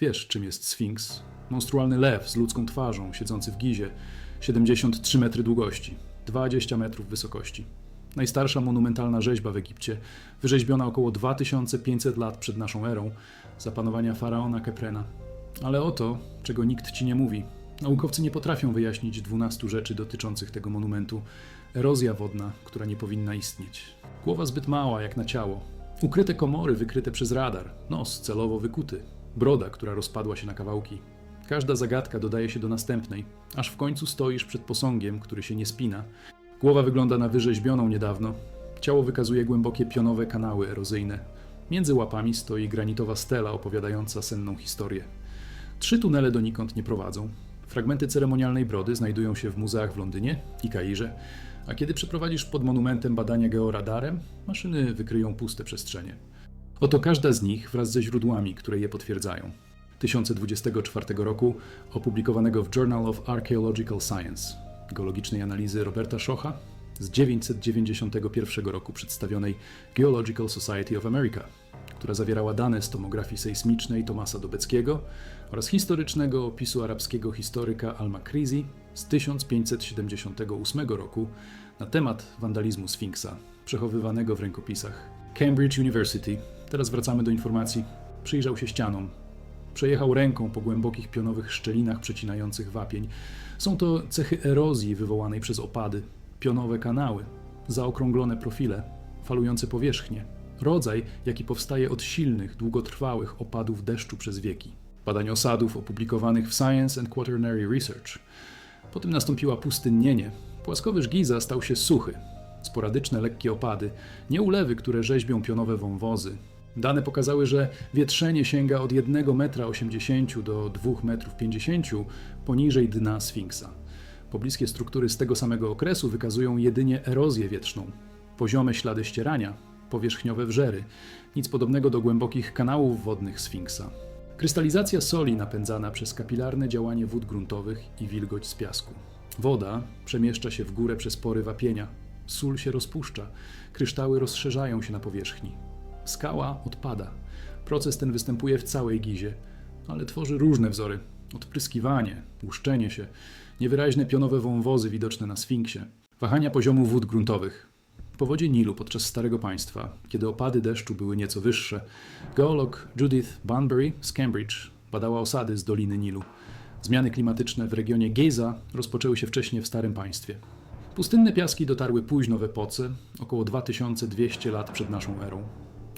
Wiesz, czym jest Sfinks? Monstrualny lew z ludzką twarzą, siedzący w gizie, 73 metry długości, 20 metrów wysokości. Najstarsza monumentalna rzeźba w Egipcie, wyrzeźbiona około 2500 lat przed naszą erą, za panowania faraona Keprena. Ale o to, czego nikt ci nie mówi. Naukowcy nie potrafią wyjaśnić 12 rzeczy dotyczących tego monumentu. Erozja wodna, która nie powinna istnieć. Głowa zbyt mała jak na ciało. Ukryte komory wykryte przez radar. Nos celowo wykuty. Broda, która rozpadła się na kawałki. Każda zagadka dodaje się do następnej, aż w końcu stoisz przed posągiem, który się nie spina. Głowa wygląda na wyrzeźbioną niedawno. Ciało wykazuje głębokie pionowe kanały erozyjne. Między łapami stoi granitowa stela opowiadająca senną historię. Trzy tunele donikąd nie prowadzą. Fragmenty ceremonialnej brody znajdują się w muzeach w Londynie i Kairze, a kiedy przeprowadzisz pod monumentem badania georadarem, maszyny wykryją puste przestrzenie. Oto każda z nich wraz ze źródłami, które je potwierdzają. 1024 roku opublikowanego w Journal of Archaeological Science, geologicznej analizy Roberta Schocha z 991 roku przedstawionej Geological Society of America, która zawierała dane z tomografii sejsmicznej Tomasa Dobeckiego oraz historycznego opisu arabskiego historyka Al-Makrizi z 1578 roku na temat wandalizmu Sfinksa, przechowywanego w rękopisach. Cambridge University, teraz wracamy do informacji, przyjrzał się ścianom, Przejechał ręką po głębokich pionowych szczelinach przecinających wapień. Są to cechy erozji wywołanej przez opady, pionowe kanały, zaokrąglone profile, falujące powierzchnie. Rodzaj, jaki powstaje od silnych, długotrwałych opadów deszczu przez wieki. Badań osadów opublikowanych w Science and Quaternary Research. Potem nastąpiła pustynnienie. Płaskowyż Giza stał się suchy. Sporadyczne lekkie opady, nie ulewy, które rzeźbią pionowe wąwozy, Dane pokazały, że wietrzenie sięga od 1,80 m do 2,50 m poniżej dna Sfinksa. Pobliskie struktury z tego samego okresu wykazują jedynie erozję wietrzną, poziome ślady ścierania, powierzchniowe wrzery, nic podobnego do głębokich kanałów wodnych Sfinksa. Krystalizacja soli napędzana przez kapilarne działanie wód gruntowych i wilgoć z piasku. Woda przemieszcza się w górę przez pory wapienia. Sól się rozpuszcza, kryształy rozszerzają się na powierzchni. Skała odpada. Proces ten występuje w całej gizie, ale tworzy różne wzory. Odpryskiwanie, łuszczenie się, niewyraźne pionowe wąwozy widoczne na Sfinksie, wahania poziomu wód gruntowych. Po wodzie Nilu podczas Starego Państwa, kiedy opady deszczu były nieco wyższe, geolog Judith Bunbury z Cambridge badała osady z Doliny Nilu. Zmiany klimatyczne w regionie Geza rozpoczęły się wcześniej w Starym Państwie. Pustynne piaski dotarły późno w epoce, około 2200 lat przed naszą erą.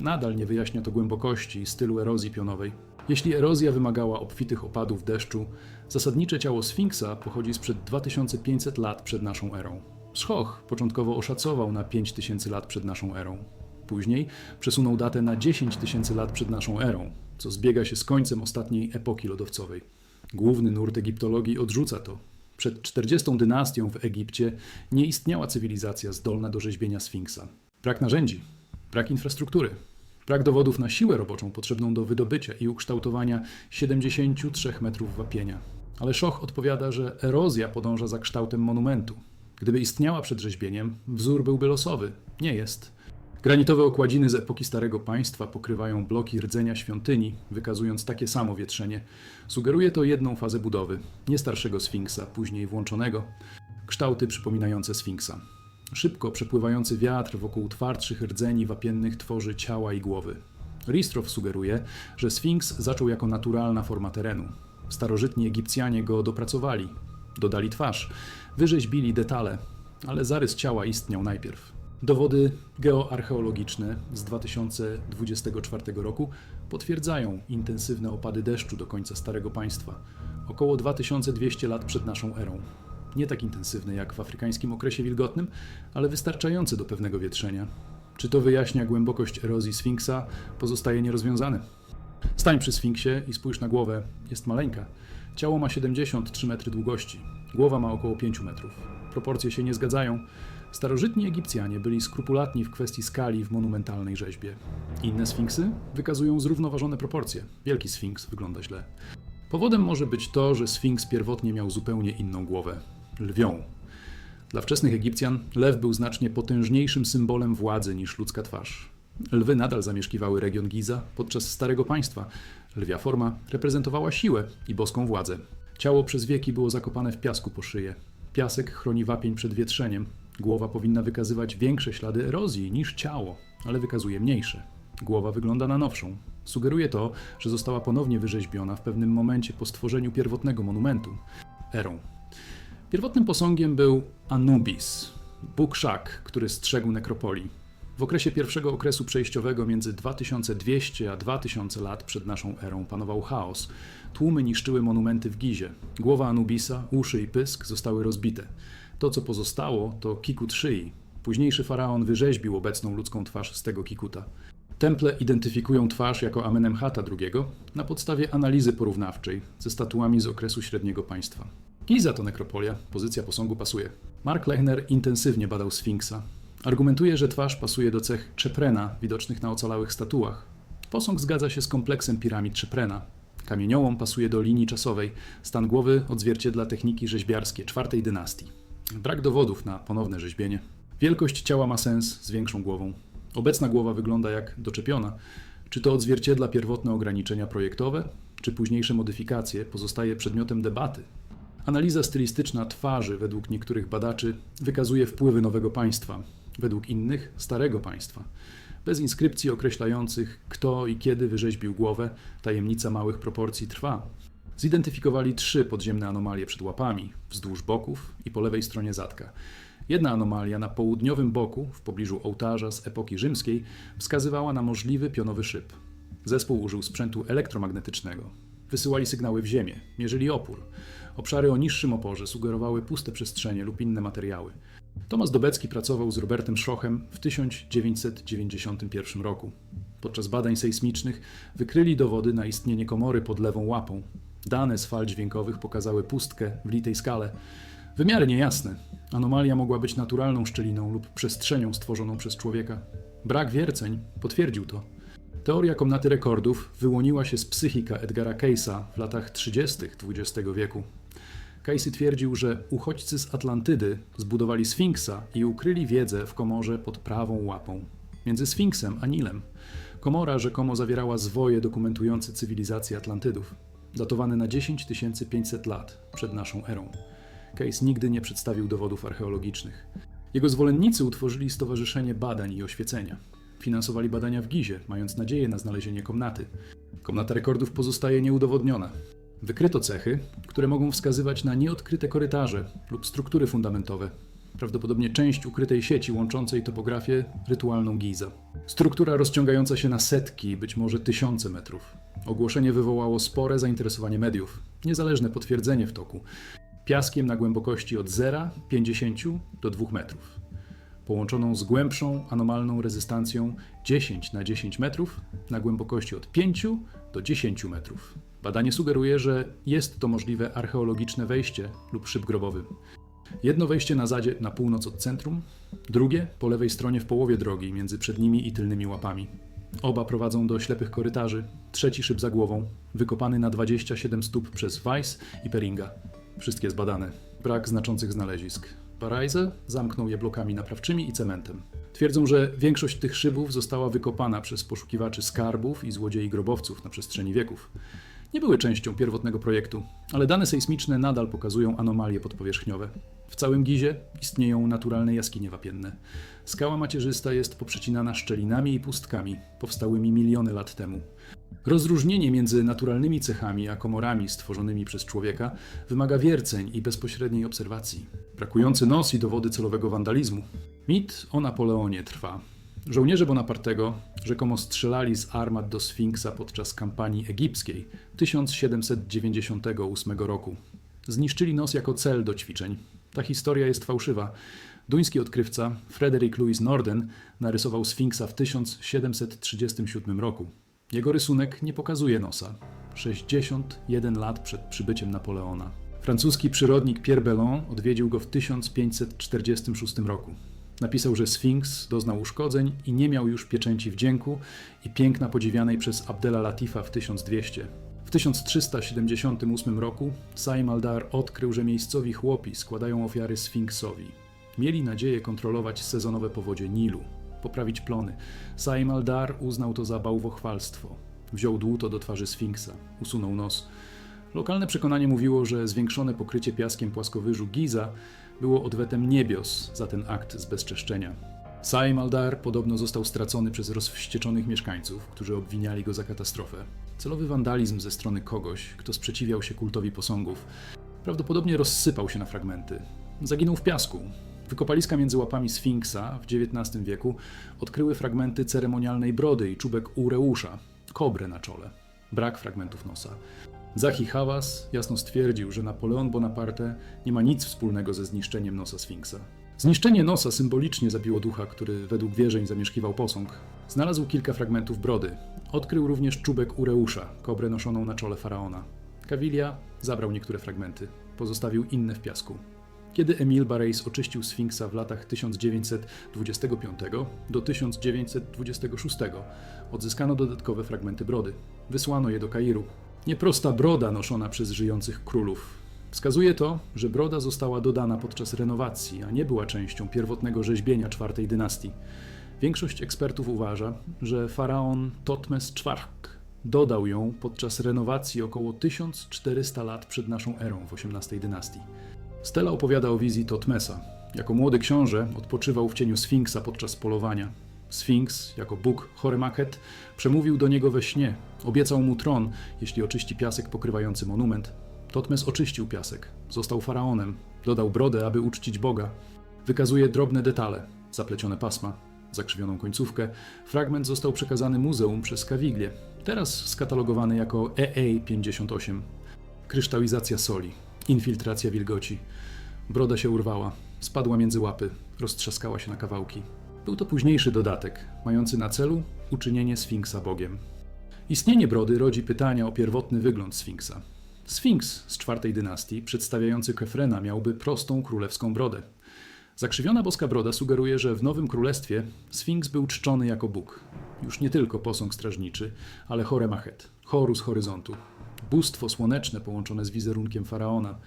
Nadal nie wyjaśnia to głębokości i stylu erozji pionowej. Jeśli erozja wymagała obfitych opadów deszczu, zasadnicze ciało Sfinksa pochodzi sprzed 2500 lat przed naszą erą. Schoch początkowo oszacował na 5000 lat przed naszą erą. Później przesunął datę na 10 tysięcy lat przed naszą erą, co zbiega się z końcem ostatniej epoki lodowcowej. Główny nurt egiptologii odrzuca to. Przed 40 dynastią w Egipcie nie istniała cywilizacja zdolna do rzeźbienia Sfinksa. Brak narzędzi, brak infrastruktury, brak dowodów na siłę roboczą potrzebną do wydobycia i ukształtowania 73 metrów wapienia. Ale Szoch odpowiada, że erozja podąża za kształtem monumentu. Gdyby istniała przed rzeźbieniem, wzór byłby losowy. Nie jest. Granitowe okładziny z epoki Starego Państwa pokrywają bloki rdzenia świątyni, wykazując takie samo wietrzenie. Sugeruje to jedną fazę budowy, nie starszego Sfinksa, później włączonego. Kształty przypominające Sfinksa. Szybko przepływający wiatr wokół twardszych rdzeni wapiennych tworzy ciała i głowy. Ristrow sugeruje, że Sfinks zaczął jako naturalna forma terenu. Starożytni Egipcjanie go dopracowali, dodali twarz, wyrzeźbili detale, ale zarys ciała istniał najpierw. Dowody geoarcheologiczne z 2024 roku potwierdzają intensywne opady deszczu do końca Starego Państwa, około 2200 lat przed naszą erą. Nie tak intensywne jak w afrykańskim okresie wilgotnym, ale wystarczające do pewnego wietrzenia. Czy to wyjaśnia głębokość erozji Sfinksa, pozostaje nierozwiązane. Stań przy Sfinksie i spójrz na głowę. Jest maleńka. Ciało ma 73 metry długości. Głowa ma około 5 metrów. Proporcje się nie zgadzają. Starożytni Egipcjanie byli skrupulatni w kwestii skali w monumentalnej rzeźbie. Inne sfinksy wykazują zrównoważone proporcje. Wielki sfinks wygląda źle. Powodem może być to, że sfinks pierwotnie miał zupełnie inną głowę lwią. Dla wczesnych Egipcjan lew był znacznie potężniejszym symbolem władzy niż ludzka twarz. Lwy nadal zamieszkiwały region Giza podczas Starego Państwa. Lwia forma reprezentowała siłę i boską władzę. Ciało przez wieki było zakopane w piasku po szyję. Piasek chroni wapień przed wietrzeniem. Głowa powinna wykazywać większe ślady erozji niż ciało, ale wykazuje mniejsze. Głowa wygląda na nowszą. Sugeruje to, że została ponownie wyrzeźbiona w pewnym momencie po stworzeniu pierwotnego monumentu erą. Pierwotnym posągiem był Anubis, Bóg Szak, który strzegł nekropolii. W okresie pierwszego okresu przejściowego między 2200 a 2000 lat przed naszą erą panował chaos. Tłumy niszczyły monumenty w Gizie. Głowa Anubisa, uszy i pysk zostały rozbite. To, co pozostało, to kikut szyi. Późniejszy faraon wyrzeźbił obecną ludzką twarz z tego kikuta. Temple identyfikują twarz jako Amenemhata II na podstawie analizy porównawczej ze statuami z okresu średniego państwa. Giza to nekropolia, pozycja posągu pasuje. Mark Lechner intensywnie badał Sfinksa. Argumentuje, że twarz pasuje do cech Czeprena widocznych na ocalałych statuach. Posąg zgadza się z kompleksem piramid Czeprena. Kamieniołom pasuje do linii czasowej, stan głowy odzwierciedla techniki rzeźbiarskie czwartej dynastii. Brak dowodów na ponowne rzeźbienie. Wielkość ciała ma sens z większą głową. Obecna głowa wygląda jak doczepiona. Czy to odzwierciedla pierwotne ograniczenia projektowe, czy późniejsze modyfikacje pozostaje przedmiotem debaty. Analiza stylistyczna twarzy według niektórych badaczy wykazuje wpływy nowego państwa, według innych starego państwa. Bez inskrypcji określających, kto i kiedy wyrzeźbił głowę, tajemnica małych proporcji trwa. Zidentyfikowali trzy podziemne anomalie przed łapami, wzdłuż boków i po lewej stronie zadka. Jedna anomalia na południowym boku, w pobliżu ołtarza z epoki rzymskiej, wskazywała na możliwy pionowy szyb. Zespół użył sprzętu elektromagnetycznego. Wysyłali sygnały w ziemię, mierzyli opór. Obszary o niższym oporze sugerowały puste przestrzenie lub inne materiały. Tomasz Dobecki pracował z Robertem Schrochem w 1991 roku. Podczas badań sejsmicznych wykryli dowody na istnienie komory pod lewą łapą. Dane z fal dźwiękowych pokazały pustkę w litej skale. Wymiary niejasne. Anomalia mogła być naturalną szczeliną lub przestrzenią stworzoną przez człowieka. Brak wierceń potwierdził to. Teoria komnaty rekordów wyłoniła się z psychika Edgara Case'a w latach 30. XX wieku. Casey twierdził, że uchodźcy z Atlantydy zbudowali Sfinksa i ukryli wiedzę w komorze pod prawą łapą. Między Sfinksem a Nilem. Komora rzekomo zawierała zwoje dokumentujące cywilizację Atlantydów, datowane na 10 500 lat przed naszą erą. Case nigdy nie przedstawił dowodów archeologicznych. Jego zwolennicy utworzyli Stowarzyszenie Badań i Oświecenia. Finansowali badania w Gizie, mając nadzieję na znalezienie komnaty. Komnata rekordów pozostaje nieudowodniona. Wykryto cechy, które mogą wskazywać na nieodkryte korytarze lub struktury fundamentowe. Prawdopodobnie część ukrytej sieci łączącej topografię rytualną Giza. Struktura rozciągająca się na setki, być może tysiące metrów. Ogłoszenie wywołało spore zainteresowanie mediów. Niezależne potwierdzenie w toku. Piaskiem na głębokości od 0,50 do 2 metrów połączoną z głębszą anomalną rezystancją 10 na 10 metrów na głębokości od 5 do 10 metrów. Badanie sugeruje, że jest to możliwe archeologiczne wejście lub szyb grobowy. Jedno wejście na zadzie na północ od centrum, drugie po lewej stronie w połowie drogi między przednimi i tylnymi łapami. Oba prowadzą do ślepych korytarzy, trzeci szyb za głową, wykopany na 27 stóp przez Weiss i Peringa. Wszystkie zbadane. Brak znaczących znalezisk. Barajze zamknął je blokami naprawczymi i cementem. Twierdzą, że większość tych szybów została wykopana przez poszukiwaczy skarbów i złodziei grobowców na przestrzeni wieków. Nie były częścią pierwotnego projektu, ale dane sejsmiczne nadal pokazują anomalie podpowierzchniowe. W całym Gizie istnieją naturalne jaskinie wapienne. Skała macierzysta jest poprzecinana szczelinami i pustkami, powstałymi miliony lat temu. Rozróżnienie między naturalnymi cechami a komorami stworzonymi przez człowieka wymaga wierceń i bezpośredniej obserwacji. Brakujący nos i dowody celowego wandalizmu. Mit o Napoleonie trwa. Żołnierze Bonapartego rzekomo strzelali z armat do Sfinksa podczas kampanii egipskiej 1798 roku. Zniszczyli nos jako cel do ćwiczeń. Ta historia jest fałszywa. Duński odkrywca Frederick Louis Norden narysował Sfinksa w 1737 roku. Jego rysunek nie pokazuje nosa. 61 lat przed przybyciem Napoleona. Francuski przyrodnik Pierre Bellon odwiedził go w 1546 roku. Napisał, że Sfinks doznał uszkodzeń i nie miał już pieczęci wdzięku i piękna podziwianej przez Abdela Latifa w 1200. W 1378 roku Saim al-Dar odkrył, że miejscowi chłopi składają ofiary Sfinksowi. Mieli nadzieję kontrolować sezonowe powodzie Nilu, poprawić plony. Saim al-Dar uznał to za bałwochwalstwo. Wziął dłuto do twarzy Sfinksa, usunął nos. Lokalne przekonanie mówiło, że zwiększone pokrycie piaskiem płaskowyżu Giza było odwetem niebios za ten akt zbezczeszczenia. Saim Aldar podobno został stracony przez rozwścieczonych mieszkańców, którzy obwiniali go za katastrofę. Celowy wandalizm ze strony kogoś, kto sprzeciwiał się kultowi posągów, prawdopodobnie rozsypał się na fragmenty. Zaginął w piasku. Wykopaliska między łapami Sfinksa w XIX wieku odkryły fragmenty ceremonialnej brody i czubek Ureusza, kobrę na czole. Brak fragmentów nosa. Zahi Hawass jasno stwierdził, że Napoleon Bonaparte nie ma nic wspólnego ze zniszczeniem nosa Sfinksa. Zniszczenie nosa symbolicznie zabiło ducha, który według wierzeń zamieszkiwał posąg. Znalazł kilka fragmentów brody. Odkrył również czubek Ureusza, kobrę noszoną na czole faraona. Kawilia zabrał niektóre fragmenty, pozostawił inne w piasku. Kiedy Emil Barreis oczyścił Sfinksa w latach 1925 do 1926, odzyskano dodatkowe fragmenty brody. Wysłano je do Kairu. Nieprosta broda noszona przez żyjących królów. Wskazuje to, że broda została dodana podczas renowacji, a nie była częścią pierwotnego rzeźbienia czwartej dynastii. Większość ekspertów uważa, że faraon Totmes IV dodał ją podczas renowacji około 1400 lat przed naszą erą w XVIII dynastii. Stella opowiada o wizji Totmesa. Jako młody książę odpoczywał w cieniu Sfinksa podczas polowania. Sfinks, jako bóg Horemakhet, przemówił do niego we śnie. Obiecał mu tron, jeśli oczyści piasek pokrywający monument. Totmes oczyścił piasek. Został faraonem. Dodał brodę, aby uczcić Boga. Wykazuje drobne detale, zaplecione pasma, zakrzywioną końcówkę. Fragment został przekazany muzeum przez Kawiglię. Teraz skatalogowany jako EA58. Kryształyzacja soli, infiltracja wilgoci. Broda się urwała, spadła między łapy, roztrzaskała się na kawałki. Był to późniejszy dodatek, mający na celu uczynienie Sfinksa Bogiem. Istnienie brody rodzi pytania o pierwotny wygląd Sfinksa. Sfinks z czwartej dynastii, przedstawiający Kefrena, miałby prostą królewską brodę. Zakrzywiona boska broda sugeruje, że w Nowym Królestwie Sfinks był czczony jako Bóg. Już nie tylko posąg strażniczy, ale Horemachet, Horus horyzontu. Bóstwo słoneczne połączone z wizerunkiem faraona.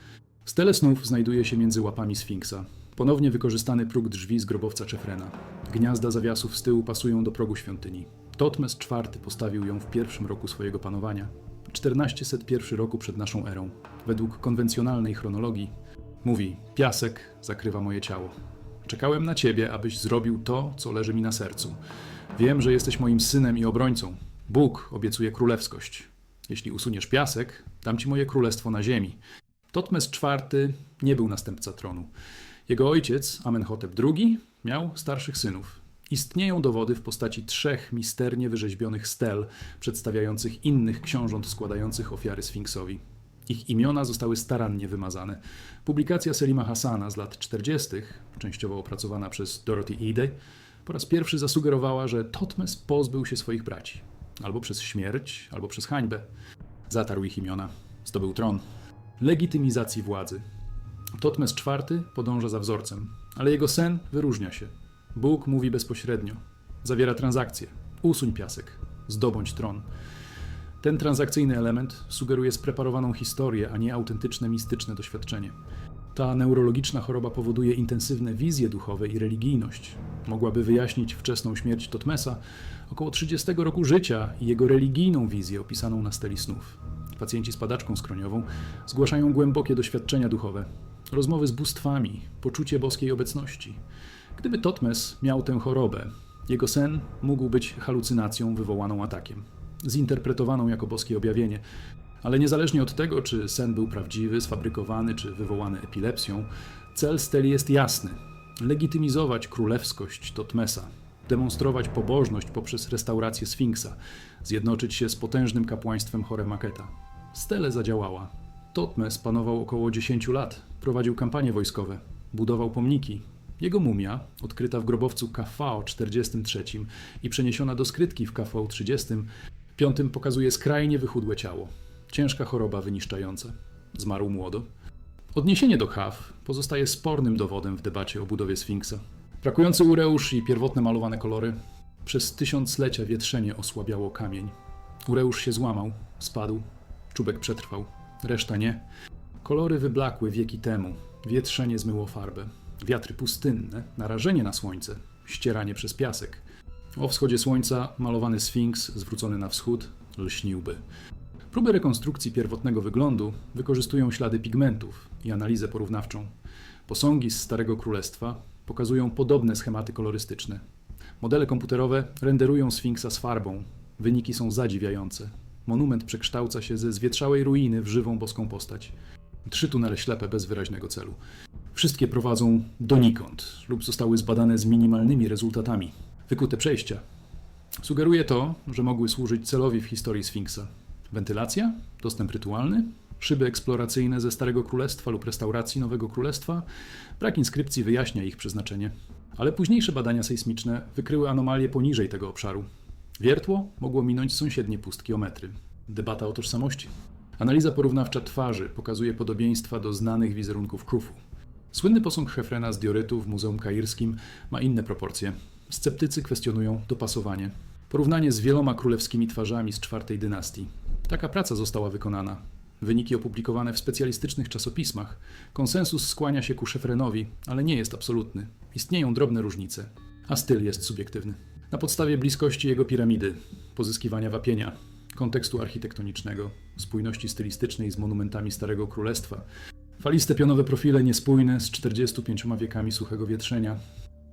Stele snów znajduje się między łapami Sfinksa. Ponownie wykorzystany próg drzwi z grobowca Czefrena. Gniazda zawiasów z tyłu pasują do progu świątyni. Totmes IV postawił ją w pierwszym roku swojego panowania. 1401 roku przed naszą erą. Według konwencjonalnej chronologii mówi: Piasek zakrywa moje ciało. Czekałem na ciebie, abyś zrobił to, co leży mi na sercu. Wiem, że jesteś moim synem i obrońcą. Bóg obiecuje królewskość. Jeśli usuniesz piasek, dam ci moje królestwo na ziemi. Totmes IV nie był następca tronu. Jego ojciec, Amenhotep II, miał starszych synów. Istnieją dowody w postaci trzech misternie wyrzeźbionych stel, przedstawiających innych książąt składających ofiary Sfinksowi. Ich imiona zostały starannie wymazane. Publikacja Selima Hassana z lat 40., częściowo opracowana przez Dorothy Ede, po raz pierwszy zasugerowała, że Totmes pozbył się swoich braci. Albo przez śmierć, albo przez hańbę. Zatarł ich imiona. Zdobył tron. Legitymizacji władzy. Totmes IV podąża za wzorcem, ale jego sen wyróżnia się. Bóg mówi bezpośrednio. Zawiera transakcję. Usuń piasek. Zdobądź tron. Ten transakcyjny element sugeruje spreparowaną historię, a nie autentyczne, mistyczne doświadczenie. Ta neurologiczna choroba powoduje intensywne wizje duchowe i religijność. Mogłaby wyjaśnić wczesną śmierć Totmesa, około 30 roku życia i jego religijną wizję opisaną na steli snów. Pacjenci z padaczką skroniową zgłaszają głębokie doświadczenia duchowe, rozmowy z bóstwami, poczucie boskiej obecności. Gdyby Totmes miał tę chorobę, jego sen mógł być halucynacją wywołaną atakiem, zinterpretowaną jako boskie objawienie. Ale niezależnie od tego, czy sen był prawdziwy, sfabrykowany, czy wywołany epilepsją, cel steli jest jasny: legitymizować królewskość Totmesa, demonstrować pobożność poprzez restaurację Sfinksa, zjednoczyć się z potężnym kapłaństwem Horemaketa. Stele zadziałała. Totmes panował około 10 lat, prowadził kampanie wojskowe, budował pomniki. Jego mumia, odkryta w grobowcu KV 43 i przeniesiona do skrytki w KV 30, piątym pokazuje skrajnie wychudłe ciało. Ciężka choroba wyniszczająca. Zmarł młodo. Odniesienie do Haw pozostaje spornym dowodem w debacie o budowie Sfinksa. Brakujący ureusz i pierwotne malowane kolory przez tysiąclecia wietrzenie osłabiało kamień. Ureusz się złamał, spadł, czubek przetrwał, reszta nie. Kolory wyblakły wieki temu, wietrzenie zmyło farbę. Wiatry pustynne, narażenie na słońce, ścieranie przez piasek. O wschodzie słońca malowany sfinks zwrócony na wschód, lśniłby. Próby rekonstrukcji pierwotnego wyglądu wykorzystują ślady pigmentów i analizę porównawczą. Posągi z Starego Królestwa pokazują podobne schematy kolorystyczne. Modele komputerowe renderują Sfinksa z farbą. Wyniki są zadziwiające. Monument przekształca się ze zwietrzałej ruiny w żywą boską postać. Trzy tunele ślepe bez wyraźnego celu. Wszystkie prowadzą donikąd lub zostały zbadane z minimalnymi rezultatami. Wykute przejścia. Sugeruje to, że mogły służyć celowi w historii Sfinksa. Wentylacja? Dostęp rytualny? Szyby eksploracyjne ze Starego Królestwa lub restauracji Nowego Królestwa? Brak inskrypcji wyjaśnia ich przeznaczenie. Ale późniejsze badania sejsmiczne wykryły anomalie poniżej tego obszaru. Wiertło mogło minąć sąsiednie pustki o metry. Debata o tożsamości. Analiza porównawcza twarzy pokazuje podobieństwa do znanych wizerunków Krufu. Słynny posąg Hefrena z diorytu w Muzeum Kairskim ma inne proporcje. Sceptycy kwestionują dopasowanie. Porównanie z wieloma królewskimi twarzami z czwartej dynastii. Taka praca została wykonana. Wyniki opublikowane w specjalistycznych czasopismach. Konsensus skłania się ku Szefrenowi, ale nie jest absolutny. Istnieją drobne różnice, a styl jest subiektywny. Na podstawie bliskości jego piramidy, pozyskiwania wapienia, kontekstu architektonicznego, spójności stylistycznej z monumentami Starego Królestwa, faliste pionowe profile niespójne z 45 wiekami suchego wietrzenia.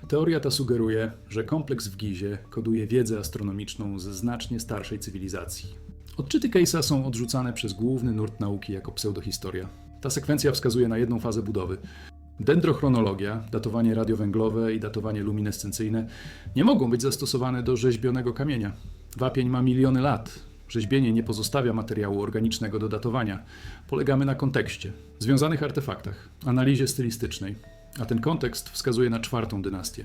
Teoria ta sugeruje, że kompleks w Gizie koduje wiedzę astronomiczną ze znacznie starszej cywilizacji. Odczyty Case'a są odrzucane przez główny nurt nauki jako pseudohistoria. Ta sekwencja wskazuje na jedną fazę budowy. Dendrochronologia, datowanie radiowęglowe i datowanie luminescencyjne nie mogą być zastosowane do rzeźbionego kamienia. Wapień ma miliony lat. Rzeźbienie nie pozostawia materiału organicznego do datowania. Polegamy na kontekście, związanych artefaktach, analizie stylistycznej, a ten kontekst wskazuje na czwartą dynastię.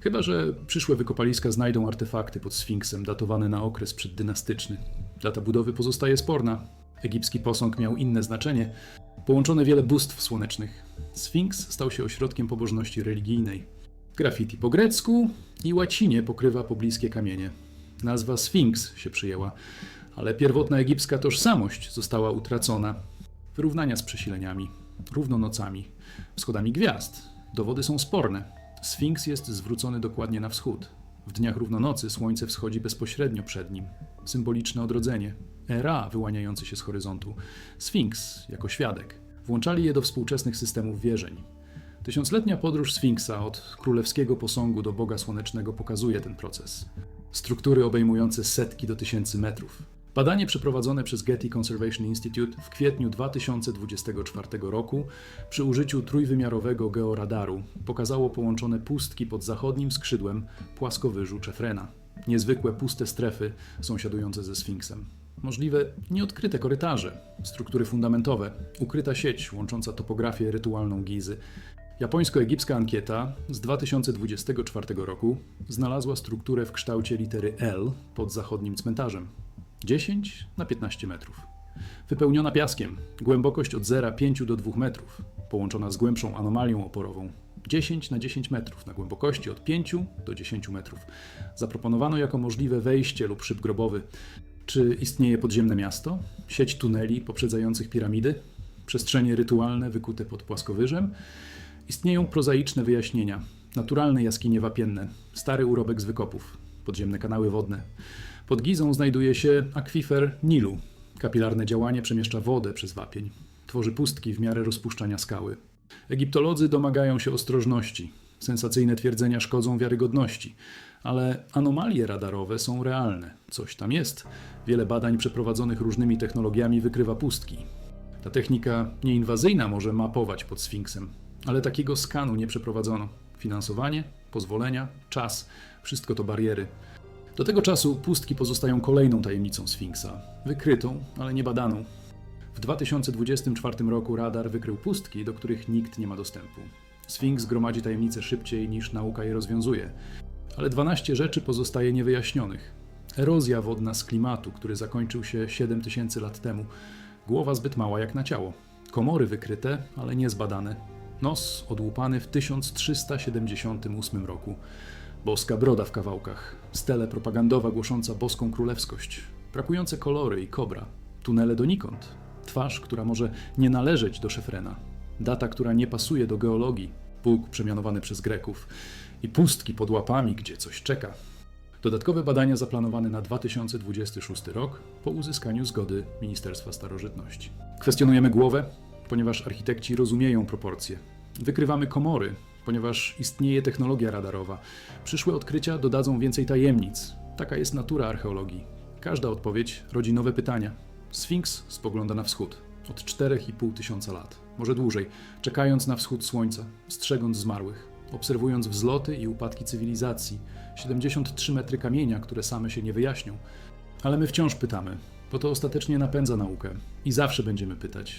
Chyba, że przyszłe wykopaliska znajdą artefakty pod Sfinksem datowane na okres przeddynastyczny. Data budowy pozostaje sporna. Egipski posąg miał inne znaczenie. Połączone wiele bóstw słonecznych. Sfinks stał się ośrodkiem pobożności religijnej. Graffiti po grecku i łacinie pokrywa pobliskie kamienie. Nazwa Sfinks się przyjęła, ale pierwotna egipska tożsamość została utracona. Wyrównania z przesileniami, równonocami, wschodami gwiazd. Dowody są sporne. Sfinks jest zwrócony dokładnie na wschód. W dniach równonocy słońce wschodzi bezpośrednio przed nim. Symboliczne odrodzenie. Ra wyłaniający się z horyzontu. Sfinks jako świadek. Włączali je do współczesnych systemów wierzeń. Tysiącletnia podróż Sfinksa od królewskiego posągu do Boga Słonecznego pokazuje ten proces. Struktury obejmujące setki do tysięcy metrów. Badanie przeprowadzone przez Getty Conservation Institute w kwietniu 2024 roku przy użyciu trójwymiarowego georadaru pokazało połączone pustki pod zachodnim skrzydłem płaskowyżu Czefrena. Niezwykłe puste strefy sąsiadujące ze Sfinksem. Możliwe nieodkryte korytarze, struktury fundamentowe, ukryta sieć łącząca topografię rytualną Gizy. Japońsko-egipska ankieta z 2024 roku znalazła strukturę w kształcie litery L pod zachodnim cmentarzem. 10 na 15 metrów. Wypełniona piaskiem, głębokość od 0,5 do 2 metrów, połączona z głębszą anomalią oporową. 10 na 10 metrów na głębokości od 5 do 10 metrów. Zaproponowano jako możliwe wejście lub szyb grobowy. Czy istnieje podziemne miasto? Sieć tuneli poprzedzających piramidy? Przestrzenie rytualne wykute pod płaskowyżem? Istnieją prozaiczne wyjaśnienia. Naturalne jaskinie wapienne, stary urobek z wykopów, podziemne kanały wodne. Pod Gizą znajduje się akwifer Nilu. Kapilarne działanie przemieszcza wodę przez wapień. Tworzy pustki w miarę rozpuszczania skały. Egiptolodzy domagają się ostrożności. Sensacyjne twierdzenia szkodzą wiarygodności. Ale anomalie radarowe są realne. Coś tam jest. Wiele badań przeprowadzonych różnymi technologiami wykrywa pustki. Ta technika nieinwazyjna może mapować pod Sfinksem, ale takiego skanu nie przeprowadzono. Finansowanie, pozwolenia, czas wszystko to bariery. Do tego czasu pustki pozostają kolejną tajemnicą Sfinksa. Wykrytą, ale nie badaną. W 2024 roku radar wykrył pustki, do których nikt nie ma dostępu. Sfinks gromadzi tajemnice szybciej niż nauka je rozwiązuje. Ale 12 rzeczy pozostaje niewyjaśnionych. Erozja wodna z klimatu, który zakończył się 7000 lat temu. Głowa zbyt mała jak na ciało. Komory wykryte, ale nie zbadane. Nos odłupany w 1378 roku. Boska broda w kawałkach, stele propagandowa głosząca boską królewskość, brakujące kolory i kobra, tunele donikąd, twarz, która może nie należeć do Szefrena, data, która nie pasuje do geologii, Bóg przemianowany przez Greków i pustki pod łapami, gdzie coś czeka. Dodatkowe badania zaplanowane na 2026 rok po uzyskaniu zgody Ministerstwa Starożytności. Kwestionujemy głowę, ponieważ architekci rozumieją proporcje. Wykrywamy komory, ponieważ istnieje technologia radarowa. Przyszłe odkrycia dodadzą więcej tajemnic. Taka jest natura archeologii. Każda odpowiedź rodzi nowe pytania. Sfinks spogląda na wschód od 4,5 tysiąca lat, może dłużej, czekając na wschód słońca, strzegąc zmarłych, obserwując wzloty i upadki cywilizacji, 73 metry kamienia, które same się nie wyjaśnią. Ale my wciąż pytamy, bo to ostatecznie napędza naukę i zawsze będziemy pytać,